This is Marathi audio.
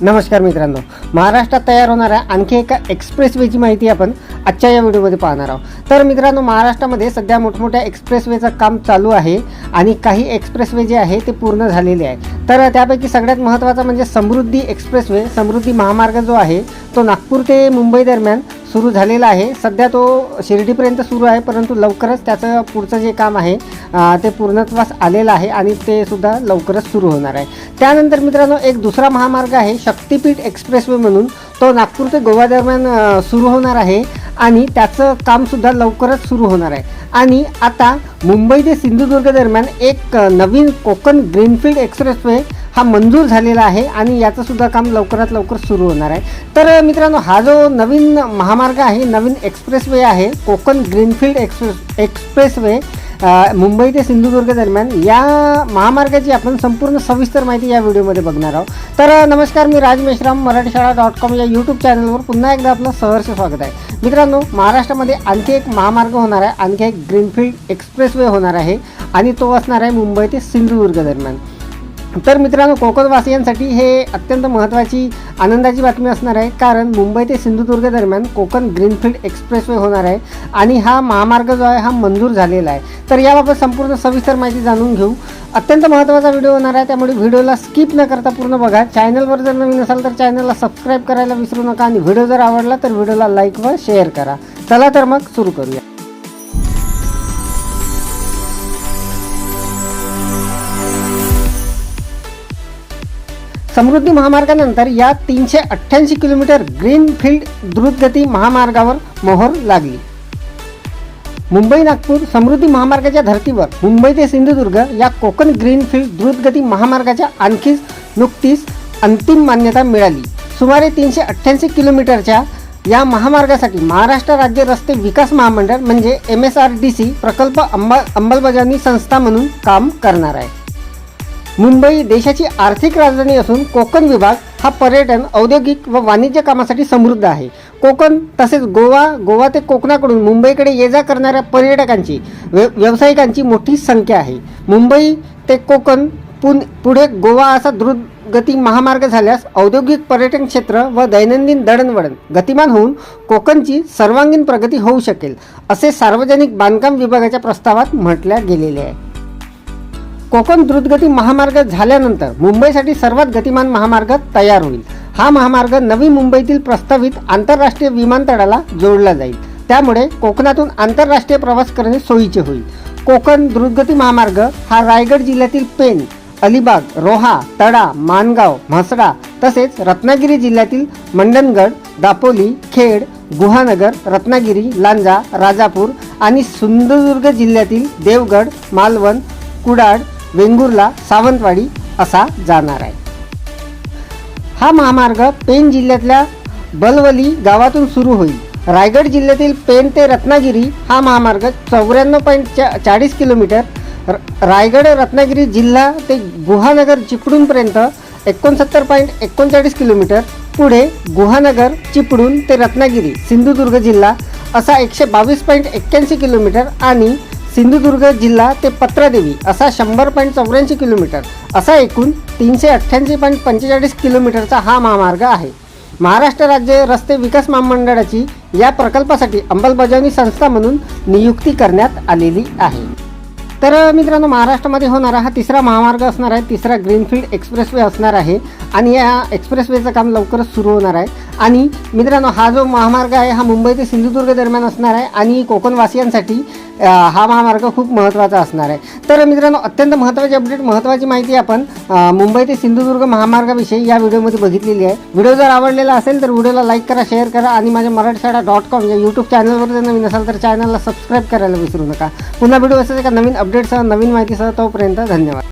नमस्कार मित्रांनो. महाराष्ट्रात तयार होणाऱ्या आणखी एका एक्सप्रेसवेची माहिती आपण आजच्या या व्हिडिओमध्ये पाहणार आहोत. तर मित्रांनो महाराष्ट्रामध्ये सध्या मोठमोठ्या एक्सप्रेसवेचं काम चालू आहे आणि काही एक्सप्रेसवे जे आहे ते पूर्ण झालेले आहे. तर त्यापैकी सगळ्यात महत्त्वाचा म्हणजे समृद्धी एक्सप्रेसवे समृद्धी महामार्ग जो आहे तो नागपूर ते मुंबई दरम्यान सुरू झालेला आहे. सध्या तो शिर्डीपर्यंत सुरू आहे परंतु लवकरच त्याचं पुढचं जे काम आहे ते पूर्णत्वास आलेलं आहे आणि ते सुद्धा लवकरच सुरू होणार आहे. त्यानंतर मित्रांनो एक दुसरा महामार्ग आहे शक्तिपीठ एक्सप्रेसवे म्हणून. तो नागपूर ते गोवा दरम्यान सुरू होणार आहे आणि त्याचं कामसुद्धा लवकरच सुरू होणार आहे. आणि आता मुंबई ते सिंधुदुर्ग दरम्यान एक नवीन कोकण ग्रीनफील्ड एक्सप्रेसवे हा मंजूर झालेला आहे आणि याचंसुद्धा काम लवकरात लवकर सुरू होणार आहे. तर मित्रांनो हा जो नवीन महामार्ग आहे नवीन एक्सप्रेसवे आहे Konkan greenfield express expressway Mumbai ते सिंधुदुर्ग दरम्यान या महामार्गाची आपण संपूर्ण सविस्तर माहिती या व्हिडिओमध्ये बघणार आहोत. तर नमस्कार मी राज मेश्राम मराठी शाळा डॉट कॉम या यूट्यूब चॅनलवर पुन्हा एकदा आपलं सहर्ष स्वागत आहे. मित्रांनो महाराष्ट्रामध्ये आणखी एक महामार्ग होणार आहे आणखी एक ग्रीनफील्ड एक्सप्रेसवे होणार आहे आणि तो असणार आहे मुंबई ते सिंधुदुर्ग दरम्यान. तर मित्रांनो कोकणवासियांसाठी हे अत्यंत महत्त्वाची आनंदाची बातमी असणार आहे. कारण मुंबई ते सिंधुदुर्ग दरम्यान कोकण ग्रीनफील्ड एक्सप्रेसवे होणार आहे आणि हा महामार्ग जो आहे हा मंजूर झालेला आहे. तर याबाबत संपूर्ण सविस्तर माहिती जाणून घेऊ. अत्यंत महत्त्वाचा व्हिडिओ होणार आहे त्यामुळे व्हिडिओला स्किप न करता पूर्ण बघा. चॅनलवर जर नवीन असाल तर चॅनलला सबस्क्राईब करायला विसरू नका आणि व्हिडिओ जर आवडला तर व्हिडिओला लाईक व शेअर करा. चला तर मग सुरू करूया. समृद्धी महामार्गानंतर या तीनशे अठ्ठ्याऐंशी किलोमीटर ग्रीनफील्ड द्रुतगती महामार्गावर मोहर लागली. मुंबई नागपूर समृद्धी महामार्गाच्या धर्तीवर मुंबई ते सिंधुदुर्ग या कोकण ग्रीनफील्ड द्रुतगती महामार्गाच्या आणखीच नुकतीच अंतिम मान्यता मिळाली. सुमारे तीनशे अठ्ठ्याऐंशी किलोमीटरच्या या महामार्गासाठी महाराष्ट्र राज्य रस्ते विकास महामंडळ म्हणजे M S R D C प्रकल्प अंबा अंमलबजावणी संस्था म्हणून काम करणार आहे. मुंबई देशाची आर्थिक राजधानी असून कोकण विभाग हा पर्यटन औद्योगिक व वाणिज्य कामासाठी समृद्ध आहे. कोकण तसेच गोवा गोवा ते कोकणाकडून मुंबईकडे ये जा करणाऱ्या पर्यटकांची व्य व्यावसायिकांची मोठी संख्या आहे. मुंबई ते कोकण पुन पुढे गोवा असा द्रुतगती महामार्ग झाल्यास औद्योगिक पर्यटन क्षेत्र व दैनंदिन दळणवळण गतिमान होऊन कोकणची सर्वांगीण प्रगती होऊ शकेल असे सार्वजनिक बांधकाम विभागाच्या प्रस्तावात म्हटल्या गेलेले आहे. कोकण द्रुतगती महामार्ग झाल्यानंतर मुंबईसाठी सर्वात गतिमान महामार्ग तयार होईल. हा महामार्ग नवी मुंबईतील प्रस्तावित आंतरराष्ट्रीय विमानतळाला जोडला जाईल. त्यामुळे कोकणातून आंतरराष्ट्रीय प्रवास करणे सोयीचे होईल. कोकण द्रुतगती महामार्ग हा रायगड जिल्ह्यातील पेन अलिबाग रोहा तडा मानगाव म्हसडा तसेच रत्नागिरी जिल्ह्यातील मंडणगड दापोली खेड गुहानगर रत्नागिरी लांजा राजापूर आणि सिंधुदुर्ग जिल्ह्यातील देवगड मालवण कुडाळ वेंगुर्ला सावंतवाडी असा जाणार आहे. हा महामार्ग पेन जिल्ह्यातल्या बलवली गावातून सुरू होईल. रायगड जिल्ह्यातील पेन ते रत्नागिरी हा महामार्ग चौऱ्याण्णव पॉईंट चा चाळीस किलोमीटर र- रायगड रत्नागिरी जिल्हा ते गुहानगर चिपळूणपर्यंत एकोणसत्तर पॉईंट एकोणचाळीस किलोमीटर पुढे गुहानगर चिपळूण ते रत्नागिरी सिंधुदुर्ग जिल्हा असा एकशे बावीस पॉईंट एक्क्याऐंशी किलोमीटर आणि सिंधुदुर्ग जिल्हा ते पत्रादेवी असा शंभर पॉईंट चौऱ्याऐंशी किलोमीटर असा एकूण तीनशे अठ्ठ्याऐंशी पॉईंट पंचेचाळीस किलोमीटरचा हा महामार्ग आहे. महाराष्ट्र राज्य रस्ते विकास महामंडळाची या प्रकल्पासाठी अंमलबजावणी संस्था म्हणून नियुक्ती करण्यात आलेली आहे. तर मित्रांनो महाराष्ट्रामध्ये होणारा हा तिसरा महामार्ग असणार आहे. तिसरा ग्रीनफील्ड एक्सप्रेसवे असणार आहे आणि या एक्सप्रेसवेचं काम लवकरच सुरू होणार आहे. आणि मित्रांनो हा जो महामार्ग आहे हा मुंबई ते सिंधुदुर्ग दरम्यान असणार आहे. आणि कोकणवासियांसाठी हा महामार्ग खूप महत्त्वाचा असणार आहे. तर मित्रांनो अत्यंत महत्त्वाची अपडेट महत्त्वाची माहिती आपण मुंबई ते सिंधुदुर्ग महामार्गाविषयी या व्हिडिओमध्ये बघितलेली आहे. व्हिडिओ जर आवडलेला असेल तर व्हिडिओला लाईक करा शेअर करा आणि माझ्या मराठी शाळा डॉट कॉम या यूट्यूब चॅनलवर जर नवीन असाल तर चॅनलला सबस्क्राईब करायला विसरू नका. पुन्हा व्हिडिओ असेल एका नवीन अपडेटसह नवीन माहितीसह तोपर्यंत धन्यवाद.